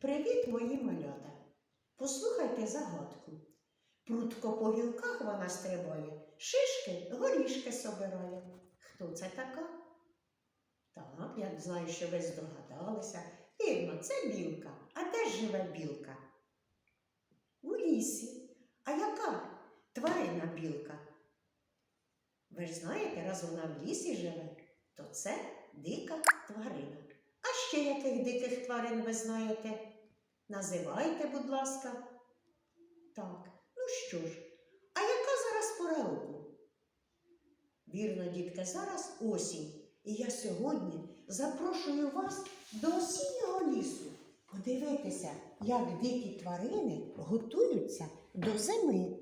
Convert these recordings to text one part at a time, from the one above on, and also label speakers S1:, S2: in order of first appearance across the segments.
S1: Привіт, мої малята! Послухайте загадку. Прутко по гілках вона стрибає, шишки горішки собирає. Хто це така? Так, я знаю, що ви здогадалися. Вірно, це білка. А де живе білка? У лісі. А яка тварина білка? Ви ж знаєте, раз вона в лісі живе, то це дика тварина. А ще яких диких тварин ви знаєте? Називайте, будь ласка. Так, ну що ж, а яка зараз пора року? Вірно, дітки, зараз осінь. І я сьогодні запрошую вас до осіннього лісу. Подивитися, як дикі тварини готуються до зими.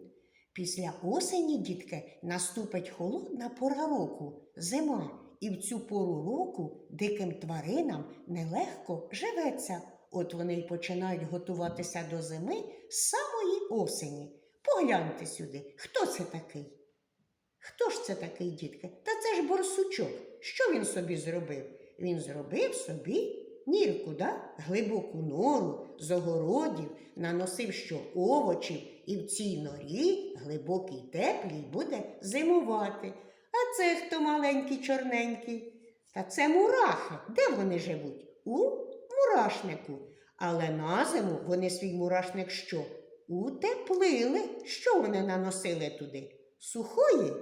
S1: Після осені, дітки, наступить холодна пора року, зима. І в цю пору року диким тваринам нелегко живеться. От вони й починають готуватися до зими з самої осені. Погляньте сюди, хто це такий? Хто ж це такий, дітки? Та це ж борсучок. Що він собі зробив? Він зробив собі нірку, да? глибоку нору з огородів, наносив що овочів, і в цій норі глибокій теплій буде зимувати. А це хто маленький, чорненький? Та це мурахи. Де вони живуть? У мурашнику. Але на зиму вони свій мурашник що? Утеплили. Що вони наносили туди? Сухої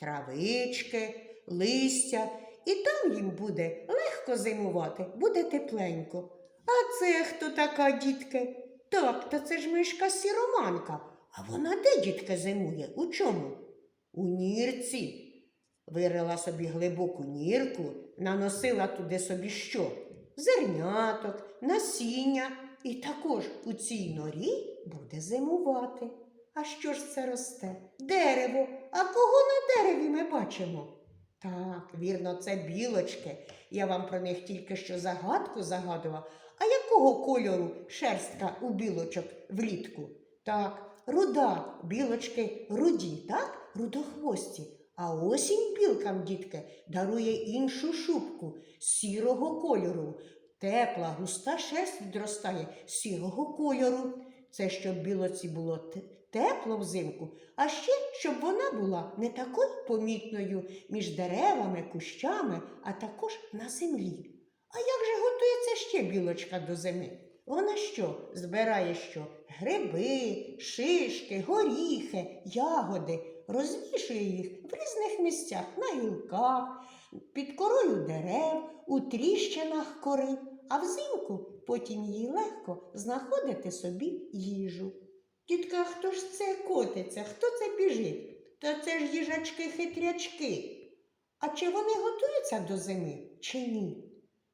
S1: травички, листя, і там їм буде легко зимувати, буде тепленько. А це хто така, дітки? Так, та це ж мишка сіроманка. А вона де, дітка, зимує? У чому? У нірці. Вирила собі глибоку нірку, наносила туди собі що? Зерняток, насіння, і також у цій норі буде зимувати. А що ж це росте? Дерево. А кого на дереві ми бачимо? Так, вірно, це білочки. Я вам про них тільки що загадку загадувала. А якого кольору шерстка у білочок влітку? Так, руда, білочки руді, так? Рудохвості. А осінь білкам, дітки, дарує іншу шубку сірого кольору. Тепла, густа шерсть відростає сірого кольору. Це щоб білоці було тепло взимку, а ще щоб вона була не такою помітною між деревами, кущами, а також на землі. А як же готується ще білочка до зими? Вона що? Збирає що? Гриби, шишки, горіхи, ягоди, розвішує їх в різних місцях на гілках, під корою дерев, у тріщинах кори, а взимку потім їй легко знаходити собі їжу. Тітка, хто ж це котиться? Хто це біжить? Та це ж їжачки-хитрячки. А чи вони готуються до зими, чи ні?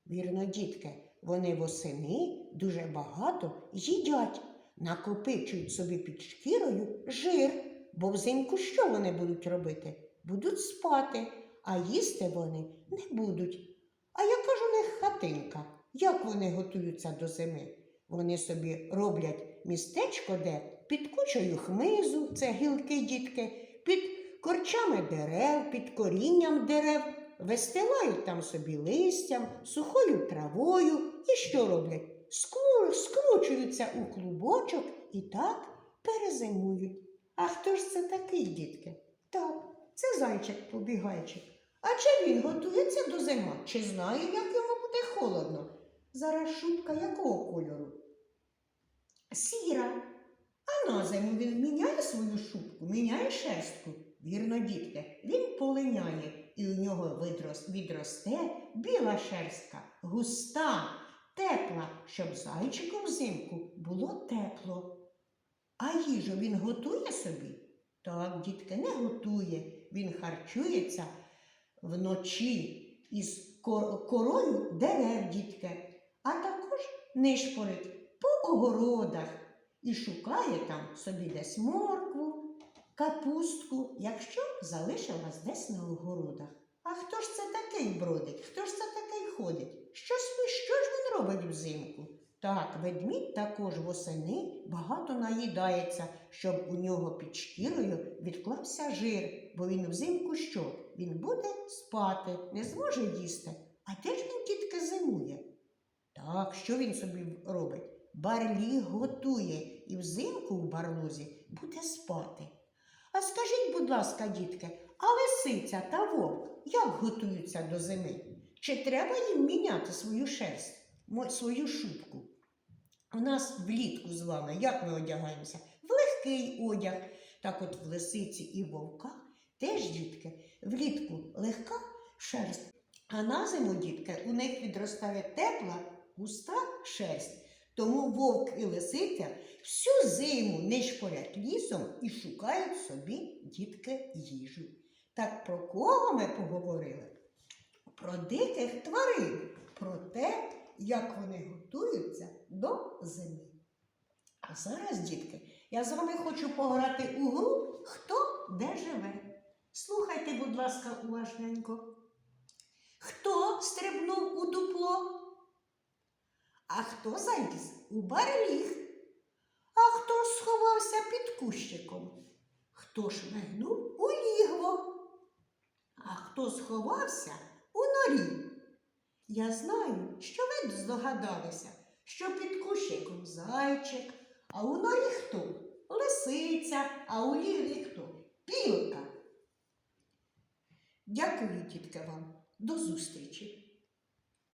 S1: Вірно, дітки, вони восени дуже багато їдять, накопичують собі під шкірою жир, бо взимку що вони будуть робити? Будуть спати, а їсти вони не будуть. А яка ж у хатинка? Як вони готуються до зими? Вони собі роблять містечко, де під кучею хмизу, це гілки дітки, під корчами дерев, під корінням дерев, вистилають там собі листям, сухою травою і що роблять? Скру- скручуються у клубочок і так перезимують. А хто ж це такий, дітки? Так, це зайчик побігайчик. А чи він готується до зима? Чи знає, як йому буде холодно? Зараз шубка якого кольору? Сіра. А на зиму він міняє свою шубку, міняє шерстку. Вірно, дітки, він полиняє, і у нього відросте біла шерстка, густа, тепла, щоб зайчику взимку було тепло. А їжу він готує собі? Так, дітки, не готує. Він харчується вночі із корою дерев, дітки, а також нишпорить по огородах і шукає там собі десь моркву, капустку, якщо залишилась десь на огородах. А хто ж це такий бродить? Хто ж це такий ходить? Що, ж ви- що ж робить взимку? Так, ведмідь також восени багато наїдається, щоб у нього під шкірою відклався жир, бо він взимку що? Він буде спати, не зможе їсти. А де ж він тітки зимує? Так, що він собі робить? барліг готує і взимку в барлозі буде спати. А скажіть, будь ласка, дітки, а лисиця та вовк як готуються до зими? Чи треба їм міняти свою шерсть, свою шубку? У нас влітку з вами як ми одягаємося? В легкий одяг. Так от в лисиці і вовка теж дітки влітку легка шерсть, а на зиму, дітки, у них відростає тепла, густа шерсть. Тому вовк і лисиця всю зиму не шпорять лісом і шукають собі дітки їжу. Так про кого ми поговорили? Про диких тварин, про те, як вони готуються до зими. А зараз, дітки, я з вами хочу пограти у гру Хто де живе. Слухайте, будь ласка, уважненько. Хто стрибнув у дупло? А хто заліз у барліг? А хто сховався під кущиком? Хто шмигнув у лігво? А хто сховався у норі? Я знаю, що ви здогадалися, що під кущиком зайчик, а у норі хто? Лисиця, а у лігві хто? Білка. Дякую, тітка вам. До зустрічі!